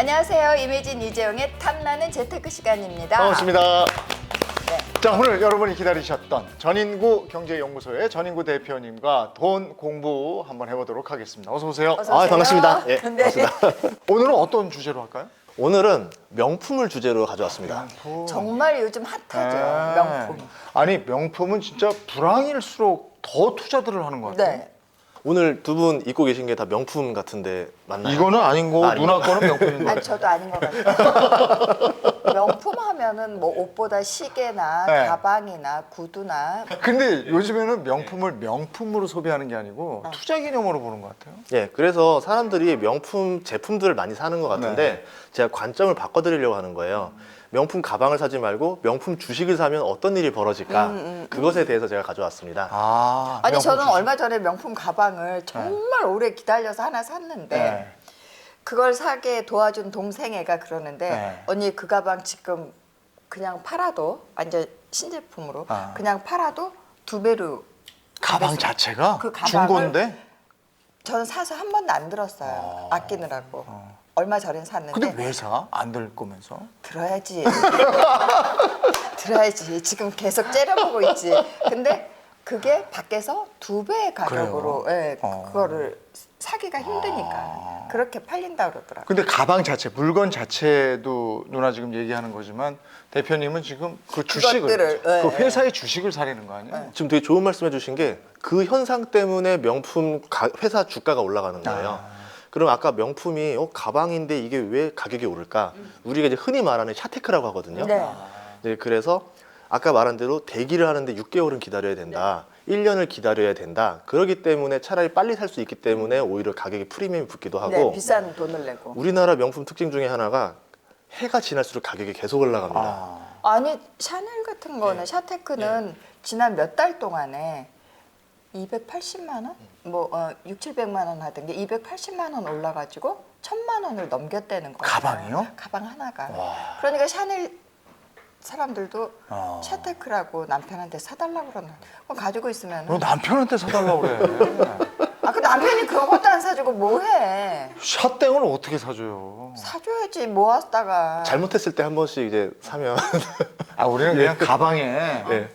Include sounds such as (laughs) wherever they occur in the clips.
안녕하세요. 이매진 이재용의 탐나는 재테크 시간입니다. 반갑습니다. 네. 자 오늘 여러분이 기다리셨던 전인구 경제연구소의 전인구 대표님과 돈 공부 한번 해보도록 하겠습니다. 어서 오세요. 어서 아, 오세요. 반갑습니다. 예, 네. 오늘은 어떤 주제로 할까요? 오늘은 명품을 주제로 가져왔습니다. 명품. 정말 요즘 핫하죠. 네. 명품. 아니 명품은 진짜 불황일수록 더 투자들을 하는 것 같아요. 네. 오늘 두 분 입고 계신 게 다 명품 같은데 맞나요? 이거는 아닌 거고 아, 누나 거는 명품인 거 아니 같아요. 저도 아닌 것 같아요. (laughs) 명품 하면은 뭐 옷보다 시계나 네. 가방이나 구두나 근데 요즘에는 명품을 명품으로 소비하는 게 아니고 어. 투자 개념으로 보는 것 같아요. 예, 그래서 사람들이 명품 제품들을 많이 사는 것 같은데 네. 제가 관점을 바꿔드리려고 하는 거예요. 명품 가방을 사지 말고 명품 주식을 사면 어떤 일이 벌어질까? 음, 음, 그것에 대해서 제가 가져왔습니다. 아, 아니 저는 주식. 얼마 전에 명품 가방을 정말 오래 기다려서 하나 샀는데 네. 그걸 사게 도와준 동생 애가 그러는데 네. 언니 그 가방 지금 그냥 팔아도 완전 신제품으로 아. 그냥 팔아도 두 배로 가방 자체가 그 가방을 중고인데 저는 사서 한 번도 안 들었어요 아. 아끼느라고 어. 얼마 전에 샀는데 근데 왜 사? 안들 거면서? 들어야지 (laughs) 들어야지 지금 계속 째려보고 있지 근데 그게 밖에서 두 배의 가격으로 예, 어. 그거를 사기가 힘드니까 아. 그렇게 팔린다 그러더라고요 근데 가방 자체, 물건 자체도 누나 지금 얘기하는 거지만 대표님은 지금 그 주식을 그것들을, 네, 그 회사의 주식을 사려는 거 아니에요? 네. 지금 되게 좋은 말씀 해 주신 게 그 현상 때문에 명품 가- 회사 주가가 올라가는 거예요. 아. 그럼 아까 명품이 어, 가방인데 이게 왜 가격이 오를까? 우리가 이제 흔히 말하는 샤테크라고 하거든요. 네. 네, 그래서 아까 말한 대로 대기를 하는데 6개월은 기다려야 된다. 1년을 기다려야 된다. 그렇기 때문에 차라리 빨리 살 수 있기 때문에 오히려 가격이 프리미엄이 붙기도 하고 네, 비싼 돈을 내고 우리나라 명품 특징 중에 하나가 해가 지날수록 가격이 계속 올라갑니다. 아. 아니 샤넬 같은 거는 샤테크는 지난 몇 달 동안에 280만 원? 뭐 어, 6, 700만 원 하던 게 280만 원 올라가지고 1000만 원을 넘겼다는 거예요. 가방이요? 가방 하나가. 와. 그러니까 샤넬 사람들도 어. 샤테크라고 남편한테 사달라고 그러는 그럼 가지고 있으면 너 남편한테 사달라고 그래. (laughs) 아 그 남편이 그것도 안 사주고 뭐해 샷땡을 어떻게 사줘요? 사줘야지 모았다가 잘못했을 때 한 번씩 이제 사면 아 우리는 그냥 가방에 네.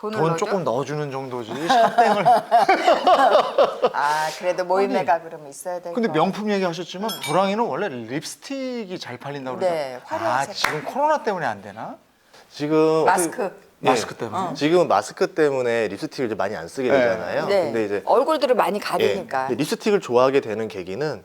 돈을 돈 넣어줘? 조금 넣어주는 정도지 샷땡을. (laughs) 아 그래도 모임매가 그러면 있어야 되고 근데 명품 얘기하셨지만 불황에는 원래 립스틱이 잘 팔린다고 그러죠? 네, 화려한 아 색깔. 지금 코로나 때문에 안 되나? 지금 마스크 예. 마스크 때문에? 지금 마스크 때문에 립스틱을 이제 많이 안 쓰게 네. 되잖아요. 네. 근데 이제 얼굴들을 많이 예, 가리니까 근데 립스틱을 좋아하게 되는 계기는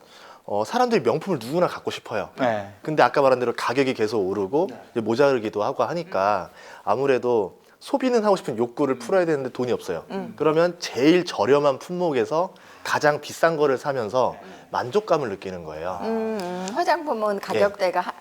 어, 사람들이 명품을 누구나 갖고 싶어요. 네. 근데 아까 말한 대로 가격이 계속 오르고 이제 모자르기도 하고 하니까 아무래도 소비는 하고 싶은 욕구를 풀어야 되는데 돈이 없어요. 음. 그러면 제일 저렴한 품목에서 가장 비싼 거를 사면서 만족감을 느끼는 거예요. 음, 음, 화장품은 가격대가 하-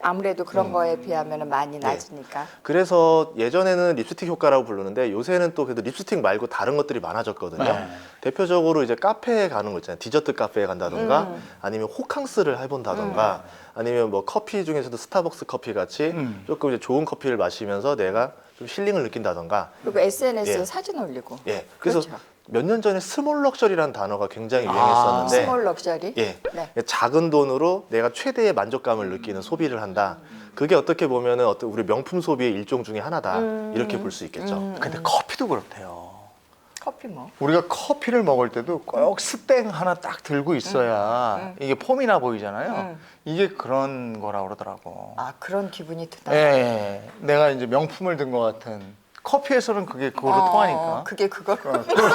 아무래도 그런 거에 비하면 많이 낮으니까 그래서 예전에는 립스틱 효과라고 부르는데 요새는 또 그래도 립스틱 말고 다른 것들이 많아졌거든요. 네. 대표적으로 이제 카페에 가는 거 있잖아요. 디저트 카페에 간다던가 음. 아니면 호캉스를 해본다던가 아니면 뭐 커피 중에서도 스타벅스 커피 같이 음. 조금 이제 좋은 커피를 마시면서 내가 좀 힐링을 느낀다던가 그리고 SNS에 예. 사진 올리고 예. 그래서 그렇죠. 몇 년 전에 스몰 럭셔리라는 단어가 굉장히 아, 유행했었는데 스몰 럭셔리 예. 네. 작은 돈으로 내가 최대의 만족감을 느끼는 소비를 한다. 그게 어떻게 보면은 어떤 우리 명품 소비의 일종 중에 하나다. 음. 이렇게 볼 수 있겠죠. 음. 근데 커피도 그렇대요. 커피 뭐 우리가 커피를 먹을 때도 꼭 스땡 하나 딱 들고 있어야 음. 이게 폼이나 보이잖아요. 음. 이게 그런 거라 그러더라고. 아 그런 기분이 드다. 예, 예. 내가 이제 명품을 든 것 같은 커피에서는 그게 그거로 어, 통하니까. 그게 그걸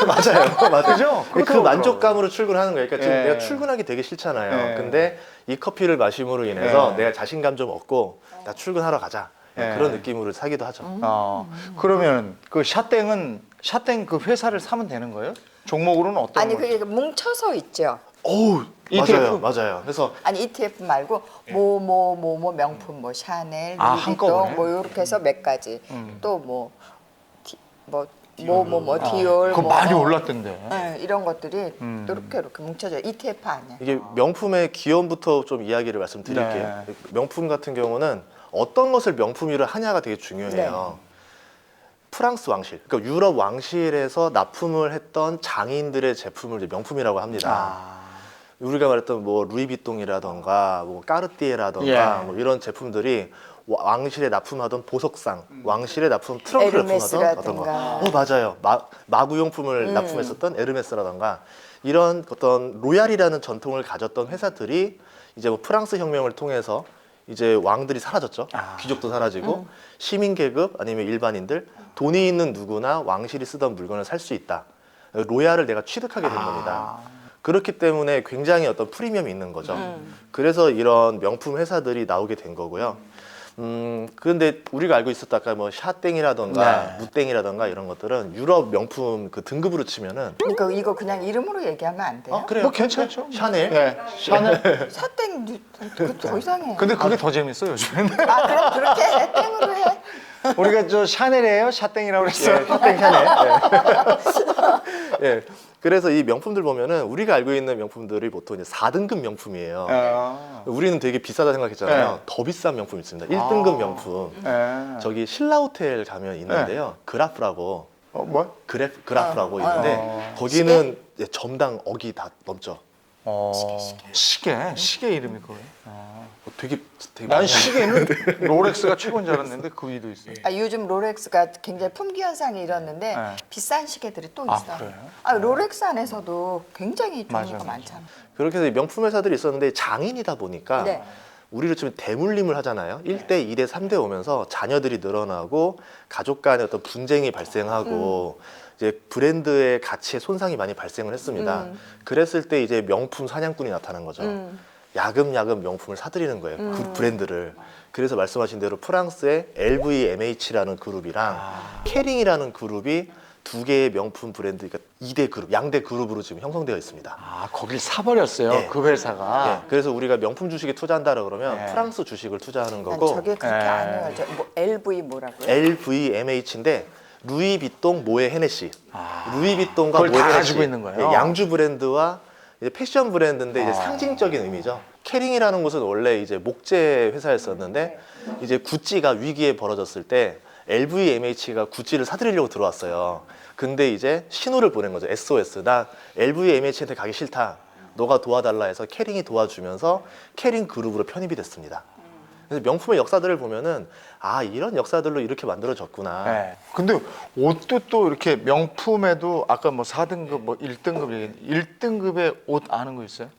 맞아요. (laughs) 맞아요. 그죠? 그. 만족감으로 출근하는 거예요. 그러니까 지금 예. 내가 출근하기 되게 싫잖아요. 예. 근데 이 커피를 마심으로 인해서 예. 내가 자신감 좀 얻고 나 출근하러 가자. 예. 그런 느낌으로 사기도 하죠. 어, 그러면 그 샷땡은 샷땡 그 회사를 사면 되는 거예요? 종목으로는 어떤 아니 거? 그게 뭉쳐서 있죠. 어우, ETF? 맞아요. 맞아요. 그래서 아니 ETF 말고 뭐 뭐 뭐 뭐 명품 뭐 샤넬, 아, 루이비통 한꺼번에? 뭐 이렇게 해서 몇 가지 음. 또뭐뭐뭐뭐 디올 그거 뭐, 많이 어. 올랐던데. 네, 이런 것들이 음. 이렇게 이렇게 뭉쳐져 ETF 아니야. 이게 명품의 기원부터 좀 이야기를 말씀드릴게요. 네. 명품 같은 경우는 어떤 것을 명품이라 하냐가 되게 중요해요. 네. 프랑스 왕실, 그러니까 유럽 왕실에서 납품을 했던 장인들의 제품을 이제 명품이라고 합니다. 아, 우리가 말했던 뭐 루이비통이라던가 뭐 까르띠에라던가 예. 뭐 이런 제품들이 와- 왕실에 납품하던 보석상, 왕실에 납품 트렁크를 납품하던. 어떤 거. 어 맞아요. 마, 마구용품을 음. 납품했었던 에르메스라던가 이런 어떤 로얄이라는 전통을 가졌던 회사들이 이제 뭐 프랑스 혁명을 통해서 이제 왕들이 사라졌죠. 아. 귀족도 사라지고 음. 시민 계급 아니면 일반인들 돈이 있는 누구나 왕실이 쓰던 물건을 살 수 있다. 로얄을 내가 취득하게 된 겁니다. 그렇기 때문에 굉장히 어떤 프리미엄이 있는 거죠. 음. 그래서 이런 명품 회사들이 나오게 된 거고요. 음, 그런데 우리가 알고 있었던 아까 뭐 샤땡이라던가 네. 무땡이라던가 이런 것들은 유럽 명품 그 등급으로 치면은 그러니까 이거 그냥 이름으로 얘기하면 안 돼요? 어, 그래요. 뭐 괜찮죠. 샤넬. 예. 샤넬. 사땡 (laughs) 그더 이상해. 근데 그게 더 재밌어 요즘에는. 아 그럼 그렇게 해 땡으로 해. 우리가 저 샤넬이에요, 샤땡이라고 그랬어요. 예, 샤땡 샤넬. (laughs) 예. 예. 그래서 이 명품들 보면은 우리가 알고 있는 명품들이 보통 이제 4등급 명품이에요. 아. 우리는 되게 비싸다 생각했잖아요. 네. 더 비싼 명품이 있습니다. 1등급 아. 명품. 예. 저기 신라 호텔 가면 있는데요. 그라프라고 어, 뭐? 그래프 그라프라고 어, 있는데 어. 거기는 점당 억이 다 넘죠. 어. 시계, 시계 이름이 그거예요. 아. 어, 되게 되게 난 많이 시계는 롤렉스가 최고인 줄 알았는데 그 위도 있어요. 아, 요즘 롤렉스가 굉장히 품귀 현상이 일었는데 네. 비싼 시계들이 또 아, 있어. 그래요? 아, 롤렉스 안에서도 굉장히 종류가 맞아요, 맞아요. 많잖아. 그렇게 해서 이 명품 회사들이 있었는데 장인이다 보니까 네. 우리로 치면 대물림을 하잖아요. 1대, 2대, 3대 오면서 자녀들이 늘어나고 가족 간의 어떤 분쟁이 발생하고 이제 브랜드의 가치에 손상이 많이 발생을 했습니다. 음. 그랬을 때 이제 명품 사냥꾼이 나타난 거죠. 음. 야금야금 명품을 사들이는 거예요. 그 음. 브랜드를. 그래서 말씀하신 대로 프랑스의 LVMH라는 그룹이랑 아. 캐링이라는 그룹이 두 개의 명품 브랜드, 그러니까 2대 그룹, 양대 그룹으로 지금 형성되어 있습니다. 아, 거길 사버렸어요. 네. 그 회사가. 예, 그래서 우리가 명품 주식에 투자한다라 그러면 네. 프랑스 주식을 투자하는 난 거고 저게 그렇게 네. 안 해요. 저, 뭐 LV 뭐라고요? LVMH인데 루이비통, 모에 헤네시. 아. 루이비통과 그걸 모에 다 헤네시. 가지고 있는 거예요? 예, 양주 브랜드와 이제 패션 브랜드인데 이제 아. 상징적인 의미죠. 캐링이라는 곳은 원래 이제 목재 회사였었는데 이제 구찌가 위기에 벌어졌을 때 LVMH가 구찌를 사들이려고 들어왔어요. 근데 이제 신호를 보낸 거죠. SOS. 나 LVMH한테 가기 싫다. 너가 도와달라 해서 캐링이 도와주면서 캐링 그룹으로 편입이 됐습니다. 그래서 명품의 역사들을 보면은 아 이런 역사들로 이렇게 만들어졌구나. 네. 근데 옷도 또 이렇게 명품에도 아까 뭐 4등급 뭐 1등급 얘기 1등급의 옷 아는 거 있어요?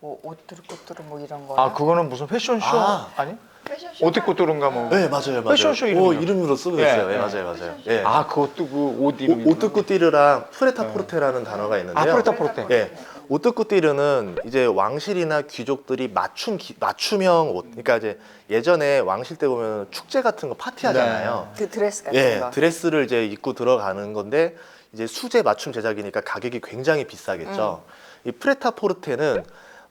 뭐 옷뚜루꼬뚜루 뭐 이런 거. 아, 그거는 무슨 패션쇼 아. 아. 니 패션쇼. 오티코뚜른가 뭐. 네 맞아요 맞아요. 패션쇼 오, 이름이요. 이름으로 쓰고 예, 있어요. 예, 예. 맞아요 맞아요. 예. 아, 그것도 그 옷 이름이. 오뜨꾸띠르랑 프레타포르테라는 단어가 있는데요. 아, 프레타포르테. 예. 오뜨꾸띠르는 이제 왕실이나 귀족들이 맞춤 기- 맞춤형 옷. 그러니까 이제 예전에 왕실 때 보면 축제 같은 거 파티 하잖아요. 그 드레스 같은 예, 거. 드레스를 이제 입고 들어가는 건데 이제 수제 맞춤 제작이니까 가격이 굉장히 비싸겠죠. 음. 이 프레타포르테는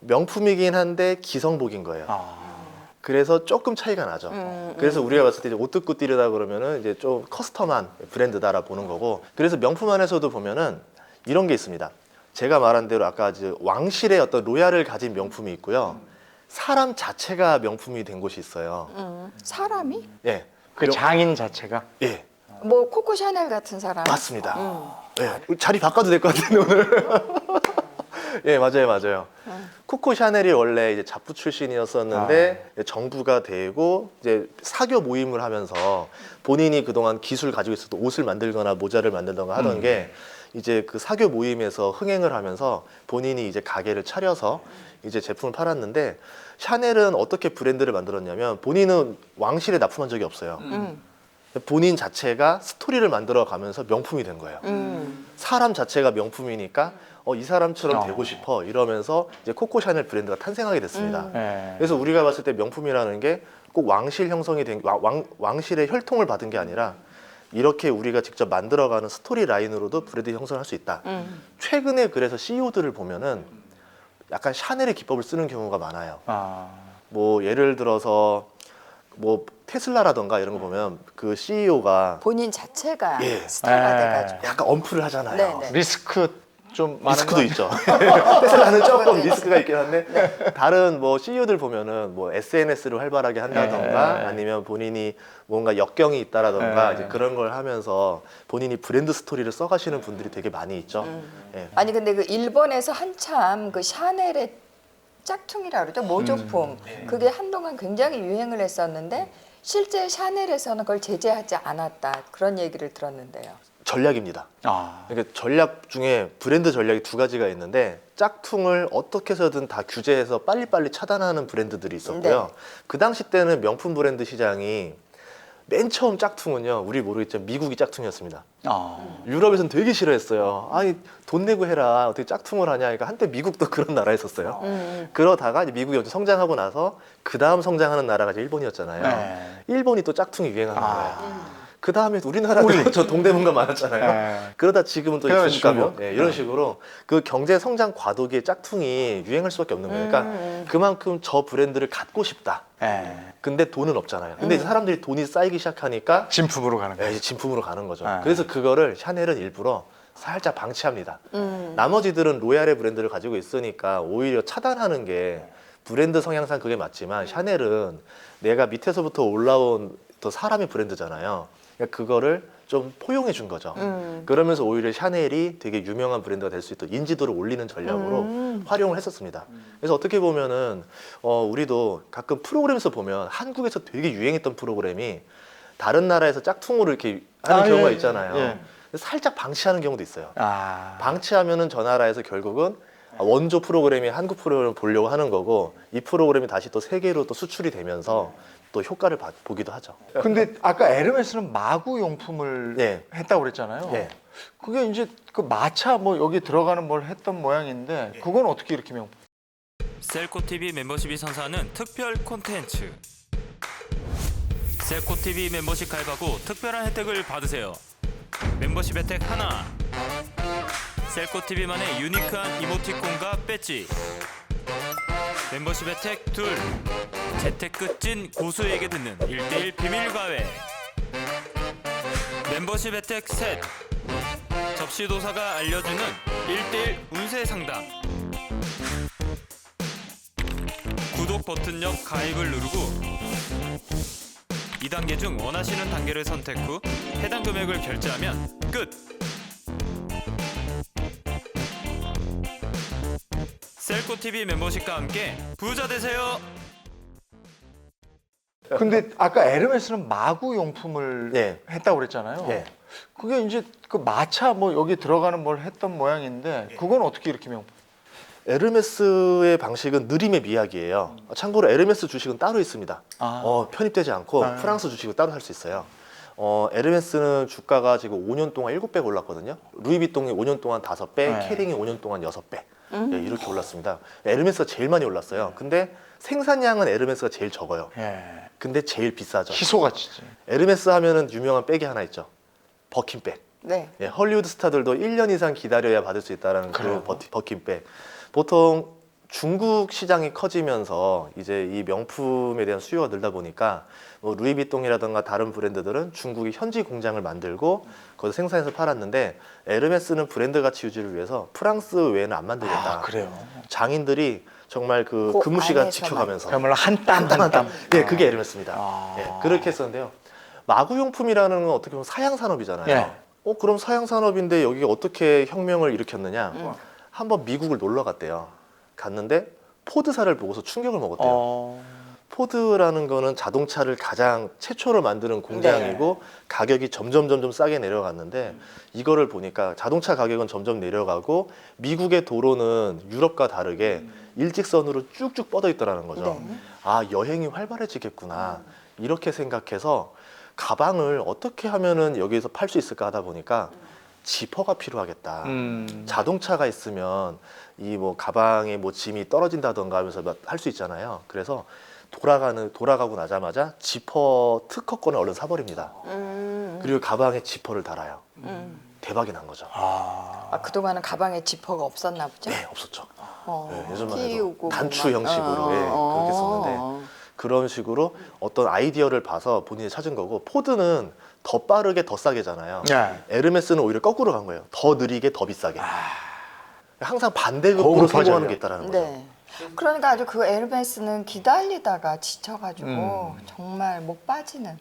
명품이긴 한데 기성복인 거예요. 아. 그래서 조금 차이가 나죠. 음, 그래서 우리가 봤을 때 이제 오뜨꾸띠르다 그러면은 이제 좀 커스텀한 브랜드다라 보는 거고. 그래서 명품 안에서도 보면은 이런 게 있습니다. 제가 말한 대로 아까 이제 왕실의 어떤 로얄을 가진 명품이 있고요. 사람 자체가 명품이 된 곳이 있어요. 음. 사람이? 예. 그 명- 장인 자체가 예. 뭐 코코 샤넬 같은 사람. 맞습니다. 음. 예. 자리 바꿔도 될 것 같은데 오늘. (laughs) 예, 맞아요, 맞아요. 음. 코코 샤넬이 원래 이제 잡부 출신이었었는데 아. 정부가 되고 이제 사교 모임을 하면서 본인이 그동안 기술 가지고 있었던 옷을 만들거나 모자를 만들던가 하던 음. 게 이제 그 사교 모임에서 흥행을 하면서 본인이 이제 가게를 차려서 이제 제품을 팔았는데 샤넬은 어떻게 브랜드를 만들었냐면 본인은 왕실에 납품한 적이 없어요. 음. 본인 자체가 스토리를 만들어 가면서 명품이 된 거예요. 음. 사람 자체가 명품이니까 어, 이 사람처럼 어. 되고 싶어 이러면서 이제 코코 샤넬 브랜드가 탄생하게 됐습니다. 음. 예. 그래서 우리가 봤을 때 명품이라는 게 꼭 왕실 형성이 된 왕, 왕, 왕실의 혈통을 받은 게 아니라 이렇게 우리가 직접 만들어가는 스토리 라인으로도 브랜드 형성할 수 있다. 음. 최근에 그래서 CEO들을 보면은 약간 샤넬의 기법을 쓰는 경우가 많아요. 아. 뭐 예를 들어서 뭐 테슬라라던가 이런 거 보면 그 CEO가 본인 자체가 예. 스타가 예. 돼가지고. 약간 언플을 하잖아요. 네, 네. 리스크 좀 많은 리스크도 거- 있죠. (laughs) 테슬라는 (laughs) 조금 리스크가 있긴 한데 다른 뭐 CEO들 보면은 뭐 SNS를 활발하게 한다던가 네. 아니면 본인이 뭔가 역경이 있다라던가 네. 이제 그런 걸 하면서 본인이 브랜드 스토리를 써가시는 분들이 되게 많이 있죠. 예. 아니 근데 그 일본에서 한참 그 샤넬의 짝퉁이라 그러죠 모조품 음. 네. 그게 한동안 굉장히 유행을 했었는데 실제 샤넬에서는 그걸 제재하지 않았다 그런 얘기를 들었는데요. 전략입니다. 아. 그러니까 전략 중에 브랜드 전략이 두 가지가 있는데 짝퉁을 어떻게 해서든 다 규제해서 빨리빨리 차단하는 브랜드들이 있었고요. 네. 그 당시 때는 명품 브랜드 시장이 맨 처음 짝퉁은요, 우리 모르겠지만 미국이 짝퉁이었습니다. 아. 유럽에서는 되게 싫어했어요. 아니 돈 내고 해라 어떻게 짝퉁을 하냐. 그러니까 한때 미국도 (laughs) 그런 나라였었어요. 음. 그러다가 이제 미국이 어제 성장하고 나서 그 다음 성장하는 나라가 이제 일본이었잖아요. 네. 일본이 또 짝퉁이 유행하는 아. 거예요. 그 다음에 우리나라도 (laughs) 저 동대문가 많았잖아요. 네. 그러다 지금은 또 그래서 있으니까 중국. 네, 이런 식으로 그 경제 성장 과도기에 짝퉁이 유행할 수밖에 없는 거예요. 그러니까 음. 그만큼 저 브랜드를 갖고 싶다. 네. 근데 돈은 없잖아요. 근데 이제 사람들이 돈이 쌓이기 시작하니까 진품으로 가는 네, 거. 이제 진품으로 가는 거죠. 네. 그래서 그거를 샤넬은 일부러 살짝 방치합니다. 음. 나머지들은 로얄의 브랜드를 가지고 있으니까 오히려 차단하는 게 브랜드 성향상 그게 맞지만 샤넬은 내가 밑에서부터 올라온 또 사람의 브랜드잖아요. 그러니까 그거를 좀 포용해 준 거죠. 음. 그러면서 오히려 샤넬이 되게 유명한 브랜드가 될 수 있도록 인지도를 올리는 전략으로 음. 활용을 했었습니다. 그래서 어떻게 보면은 어, 우리도 가끔 프로그램에서 보면 한국에서 되게 유행했던 프로그램이 다른 나라에서 짝퉁으로 이렇게 하는 아, 경우가 예, 있잖아요. 예. 살짝 방치하는 경우도 있어요. 아. 방치하면은 저 나라에서 결국은 원조 프로그램이 한국 프로그램을 보려고 하는 거고 이 프로그램이 다시 또 세계로 또 수출이 되면서 또 효과를 봐- 보기도 하죠. 근데 아까 에르메스는 마구 용품을 네. 했다고 그랬잖아요. 네. 그게 이제 그 마차 뭐 여기 들어가는 뭘 했던 모양인데 그건 어떻게 이렇게 명품? 셀코TV 멤버십이 선사하는 특별 콘텐츠 셀코TV 멤버십 가입 하고 특별한 혜택을 받으세요 멤버십 혜택 하나 셀코TV만의 유니크한 이모티콘과 배지 멤버십 혜택 둘. 재테크 찐 고수에게 듣는 1대1 비밀 과외. 멤버십 혜택 셋. 접시도사가 알려주는 1대1 운세 상담. 구독 버튼 옆 가입을 누르고 2단계 중 원하시는 단계를 선택 후 해당 금액을 결제하면 끝! 셀코TV 멤버십과 함께 부자 되세요! 근데 아까 에르메스는 마구 용품을 네. 했다고 그랬잖아요. 네. 그게 이제 그 마차 뭐 여기 들어가는 뭘 했던 모양인데 그건 어떻게 이렇게 명품? 에르메스의 방식은 느림의 미학이에요. 참고로 에르메스 주식은 따로 있습니다. 아. 어, 편입되지 않고 아. 프랑스 주식을 따로 살 수 있어요. 어, 에르메스는 주가가 지금 5년 동안 7배 올랐거든요. 루이비통이 5년 동안 5배, 네. 캐링이 5년 동안 6배. 예, 이렇게 올랐습니다. 에르메스가 제일 많이 올랐어요. 근데 생산량은 에르메스가 제일 적어요. 예. 근데 제일 비싸죠. 희소같이지. 에르메스 하면은 유명한 백이 하나 있죠. 버킨백. 네. 예, 헐리우드 스타들도 1년 이상 기다려야 받을 수 있다는 그래요. 그 버티- 버킨백. 보통 중국 시장이 커지면서 이제 이 명품에 대한 수요가 늘다 보니까 뭐 루이비통이라든가 다른 브랜드들은 중국이 현지 공장을 만들고 거기서 생산해서 팔았는데 에르메스는 브랜드 가치 유지를 위해서 프랑스 외에는 안 만들겠다. 아 그래요. 장인들이 정말 그 그 근무 시간 안에서만. 지켜가면서 그야말로 한 땀 한 땀. 네, 그게 에르메스입니다. 아. 예, 그렇게 했었는데요. 마구용품이라는 건 어떻게 보면 사양 산업이잖아요. 예. 어, 그럼 사양 산업인데 여기가 어떻게 혁명을 일으켰느냐? 음. 한번 미국을 놀러 갔대요. 갔는데 포드사를 보고서 충격을 먹었대요. 어. 포드라는 거는 자동차를 가장 최초로 만드는 공장이고 가격이 점점 점점 싸게 내려갔는데 이거를 보니까 자동차 가격은 점점 내려가고 미국의 도로는 유럽과 다르게 일직선으로 쭉쭉 뻗어 있더라는 거죠. 네. 아 여행이 활발해지겠구나 이렇게 생각해서 가방을 어떻게 하면은 여기에서 팔 수 있을까 하다 보니까 지퍼가 필요하겠다. 음. 자동차가 있으면 이 뭐 가방에 뭐 짐이 떨어진다던가 하면서 할 수 있잖아요. 그래서 돌아가는 돌아가고 나자마자 지퍼 특허권을 얼른 사버립니다. 음. 그리고 가방에 지퍼를 달아요. 음. 대박이 난 거죠. 아. 아, 그동안은 가방에 지퍼가 없었나 보죠? 네, 없었죠. 어, 네, 예전만 해도 끼우고 단추 막. 형식으로, 예, 그렇게 썼는데. 어. 그런 식으로 어떤 아이디어를 봐서 본인이 찾은 거고 포드는 더 빠르게 더 싸게잖아요. 네. 에르메스는 오히려 거꾸로 간 거예요. 더 느리게 더 비싸게. 항상 반대급부로 고급화 성공하는. 게 있다라는 거죠. 네. 그러니까 아주 그 에르메스는 기다리다가 지쳐가지고 음. 정말 못 빠지는.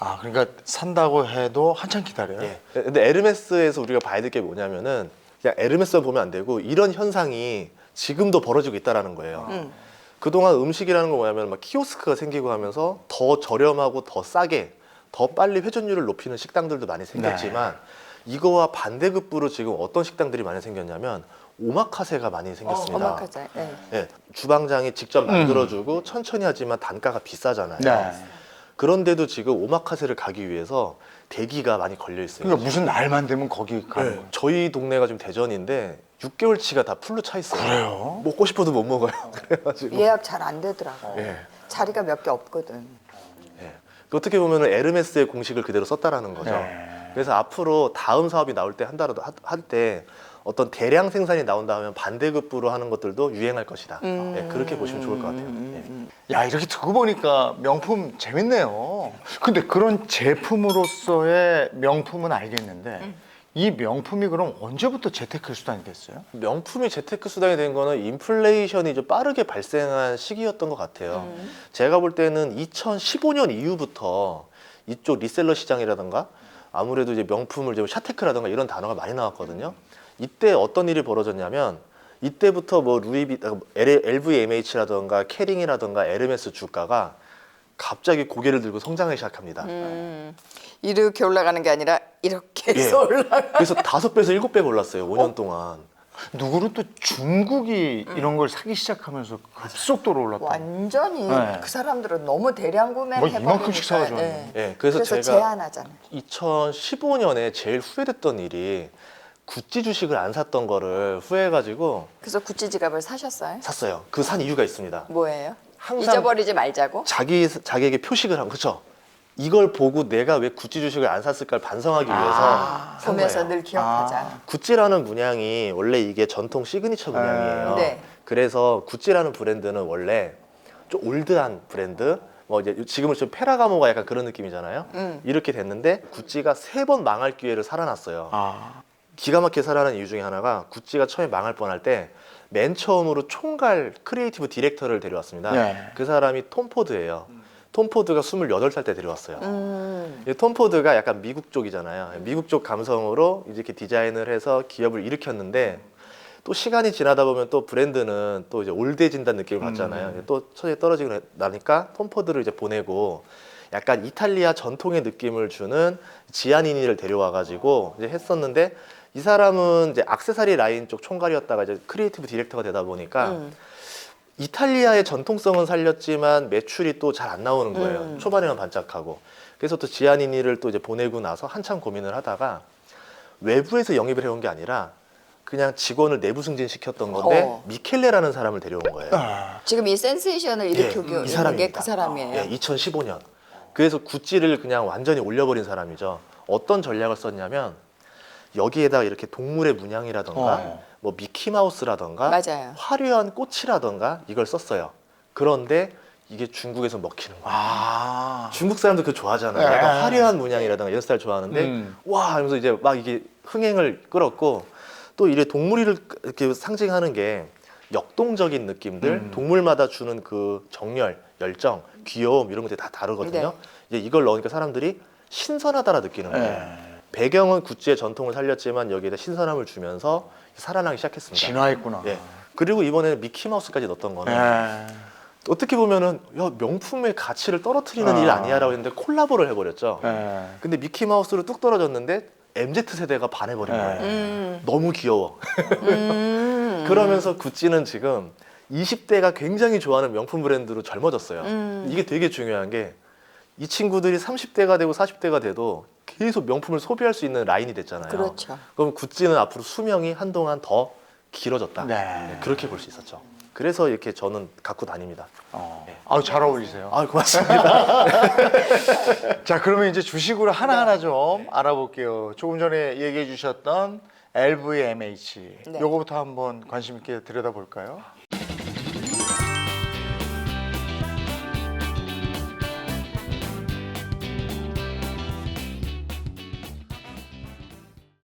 아 그러니까 산다고 해도 한참 기다려요. 예. 근데 에르메스에서 우리가 봐야 될 게 뭐냐면은 그냥 에르메스만 보면 안 되고 이런 현상이 지금도 벌어지고 있다라는 거예요. 음. 그동안 음식이라는 건 뭐냐면 막 키오스크가 생기고 하면서 더 저렴하고 더 싸게 더 빨리 회전율을 높이는 식당들도 많이 생겼지만 이거와 반대급부로 지금 어떤 식당들이 많이 생겼냐면 오마카세가 많이 생겼습니다. 오마카세. 네. 예, 주방장이 직접 만들어주고 천천히 하지만 단가가 비싸잖아요. 네. 그런데도 지금 오마카세를 가기 위해서 대기가 많이 걸려 있어요. 그러니까 무슨 날만 되면 거기 가는 네, 거예요. 저희 동네가 지금 대전인데 6개월치가 다 풀로 차 있어요. 그래요? 먹고 싶어도 못 먹어요. (laughs) 그래가지고 예약 잘 안 되더라고. 예. 자리가 몇 개 없거든. 예. 그 어떻게 보면 에르메스의 공식을 그대로 썼다라는 거죠. 네. 그래서 앞으로 다음 사업이 나올 때 한다라도 할 때 어떤 대량 생산이 나온다 하면 반대급부로 하는 것들도 유행할 것이다. 음. 예, 그렇게 보시면 좋을 것 같아요. 음, 예. 야 이렇게 듣고 보니까 명품 재밌네요. 근데 그런 제품으로서의 명품은 알겠는데 음. 이 명품이 그럼 언제부터 재테크 수단이 됐어요? 명품이 재테크 수단이 된 거는 인플레이션이 좀 빠르게 발생한 시기였던 것 같아요. 음. 제가 볼 때는 2015년 이후부터 이쪽 리셀러 시장이라든가 아무래도 이제 명품을 좀 샤테크라든가 이런 단어가 많이 나왔거든요. 이때 어떤 일이 벌어졌냐면 이때부터 뭐 루이비, 아, LVMH라든가 캐링이라든가 에르메스 주가가 갑자기 고개를 들고 성장하기 시작합니다. 음. 이렇게 올라가는 게 아니라 이렇게 예. 해서 올라가. 그래서 다섯 배에서 일곱 배가 올랐어요. 5년 동안. 누구는 또 중국이 이런 걸 사기 시작하면서 급속도로 올랐다. 완전히 네. 그 사람들은 너무 대량 구매를 뭐 해버리니까. 이만큼씩 사가지고 네. 예, 그래서, 그래서 제가 제한하잖아. 2015년에 제일 후회됐던 일이 구찌 주식을 안 샀던 거를 후회해가지고 그래서 구찌 지갑을 사셨어요? 샀어요. 그 산 이유가 있습니다. 뭐예요? 항상 잊어버리지 말자고. 자기 자기에게 표식을 한 그쵸? 이걸 보고 내가 왜 구찌 주식을 안 샀을까를 반성하기 위해서 아, 산 보면서 거예요. 늘 기억하자. 구찌라는 문양이 원래 이게 전통 시그니처 문양이에요. 네. 그래서 구찌라는 브랜드는 원래 좀 올드한 브랜드. 뭐 이제 지금은 좀 페라가모가 약간 그런 느낌이잖아요. 음. 이렇게 됐는데 구찌가 세 번 망할 기회를 살아났어요. 아, 기가 막히게 살아난 이유 중에 하나가 구찌가 처음에 망할 뻔할 때 맨 처음으로 총괄 크리에이티브 디렉터를 데려왔습니다. 네. 그 사람이 톰 포드예요. 톰 포드가 28살 때 데려왔어요. 음. 이톰 포드가 약간 미국 쪽이잖아요. 미국 쪽 감성으로 이제 이렇게 디자인을 해서 기업을 일으켰는데 또 시간이 지나다 보면 또 브랜드는 또 이제 올드해진다는 느낌을 받잖아요. 음. 또 처지에 떨어지고 나니까 톰 포드를 이제 보내고 약간 이탈리아 전통의 느낌을 주는 지아니니를 데려와 가지고 이제 했었는데 이 사람은 이제 악세사리 라인 쪽 총괄이었다가 이제 크리에이티브 디렉터가 되다 보니까 음. 이탈리아의 전통성은 살렸지만 매출이 또 잘 안 나오는 거예요. 음. 초반에만 반짝하고. 그래서 또 지아니니를 또 이제 보내고 나서 한참 고민을 하다가 외부에서 영입을 해온 게 아니라 그냥 직원을 내부 승진시켰던 건데 어. 미켈레라는 사람을 데려온 거예요. 아, 지금 이 센세이션을 일으키고 예, 이 있는 게. 그 사람이에요. 예, 2015년. 그래서 구찌를 그냥 완전히 올려버린 사람이죠. 어떤 전략을 썼냐면 여기에다가 이렇게 동물의 문양이라던가 어. 뭐 미키마우스라던가 맞아요. 화려한 꽃이라던가 이걸 썼어요. 그런데 이게 중국에서 먹히는 거예요. 아, 중국 사람들 그 좋아하잖아요. 네. 약간 화려한 문양이라던가 이런 스타일 좋아하는데 음. 와 하면서 이제 막 이게 흥행을 끌었고 또 이래 동물을 이렇게 상징하는 게 역동적인 느낌들, 음. 동물마다 주는 그 정열, 열정, 귀여움 이런 것들이 다 다르거든요. 이제 이걸 넣으니까 사람들이 신선하다라 느끼는 거예요. 네. 배경은 구찌의 전통을 살렸지만 여기에다 신선함을 주면서 살아나기 시작했습니다. 진화했구나. 예. 그리고 이번에는 미키마우스까지 넣었던 거는 예. 어떻게 보면은 야, 명품의 가치를 떨어뜨리는 아. 일 아니야라고 했는데 콜라보를 해버렸죠. 예. 근데 미키마우스로 뚝 떨어졌는데 MZ 세대가 반해버린 네. 거예요. 음. 너무 귀여워. 음. (laughs) 그러면서 구찌는 지금 20대가 굉장히 좋아하는 명품 브랜드로 젊어졌어요. 음. 이게 되게 중요한 게 이 친구들이 30대가 되고 40대가 돼도 계속 명품을 소비할 수 있는 라인이 됐잖아요. 그렇죠. 그럼 구찌는 앞으로 수명이 한동안 더 길어졌다. 네. 네, 그렇게 볼 수 있었죠. 그래서 이렇게 저는 갖고 다닙니다. 어. 아우 잘 어울리세요. 아 고맙습니다. (laughs) 자, 그러면 이제 주식으로 하나하나 좀 알아볼게요. 조금 전에 얘기해 주셨던 LVMH. 네. 요거부터 한번 관심 있게 들여다볼까요?